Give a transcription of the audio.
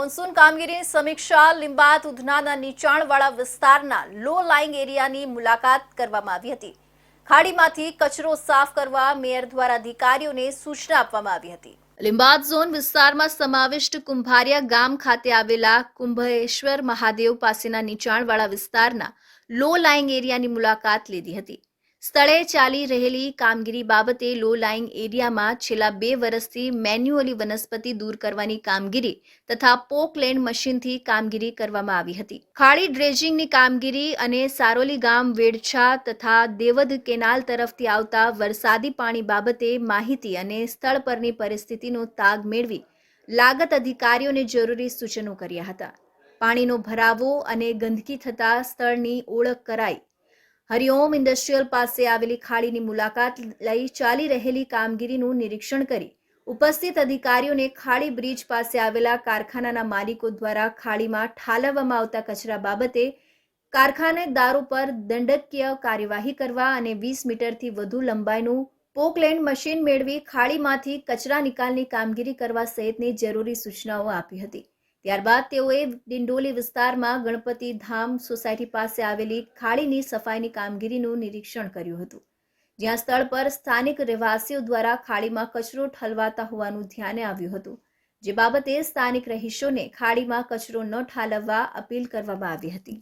Monsoon કામગીરીની સમીક્ષા લિંબાત ઉધનાના નીચાણવાળા વિસ્તારના લો લાઇંગ એરિયાની મુલાકાત કરવામાં આવી હતી. ખાડીમાંથી કચરો સાફ કરવા મેયર દ્વારા અધિકારીઓને સૂચના આપવામાં આવી હતી. લિંબાત ઝોન વિસ્તારમાં સમાવિષ્ટ કુંભારિયા ગામ ખાતે આવેલા કુંભેશ્વર મહાદેવ પાસેના નીચાણવાળા વિસ્તારના લો લાઇંગ એરિયાની મુલાકાત લીધી હતી. સ્થળે ચાલી રહેલી કામગીરી બાબતે લો લાઇંગ એરિયામાં છેલ્લા બે વર્ષથી મેન્યુઅલી વનસ્પતિ દૂર કરવાની કામગીરી તથા પોકલેન્ડ મશીનથી કામગીરી કરવામાં આવી હતી. ખાડી ડ્રેજિંગની કામગીરી અને સારોલી ગામ, વેડછા તથા દેવદ કેનાલ તરફથી આવતા વરસાદી પાણી બાબતે માહિતી અને સ્થળ પરની પરિસ્થિતિનો તાગ મેળવી લાગત અધિકારીઓને જરૂરી સૂચનો કર્યા હતા. પાણીનો ભરાવો અને ગંદકી થતા સ્થળની ઓળખ કરાઈ હરિઓમ ઇન્ડસ્ટ્રીયલ પાસે આવેલી ખાડીની મુલાકાત લઈ ચાલી રહેલી કામગીરીનું નિરીક્ષણ કરી ઉપસ્થિત અધિકારીઓને ખાડી બ્રિજ પાસે આવેલા કારખાનાના માલિકો દ્વારા ખાડીમાં ઠાલવવામાં આવતા કચરા બાબતે કારખાનેદારો પર દંડકીય કાર્યવાહી કરવા અને વીસ મીટરથી વધુ લંબાઈનું પોકલેન્ડ મશીન મેળવી ખાડીમાંથી કચરા નિકાલની કામગીરી કરવા સહિતની જરૂરી સૂચનાઓ આપી હતી. ત્યારબાદ તેઓએ ડિંડોલી વિસ્તારમાં ગણપતિ ધામ સોસાયટી પાસે આવેલી ખાડીની સફાઈની કામગીરીનું નિરીક્ષણ કર્યું હતું. જ્યાં સ્થળ પર સ્થાનિક રહેવાસીઓ દ્વારા ખાડીમાં કચરો ઠલવાતા હોવાનું ધ્યાને આવ્યું હતું. જે બાબતે સ્થાનિક રહીશોને ખાડીમાં કચરો ન ઠાલવવા અપીલ કરવામાં આવી હતી.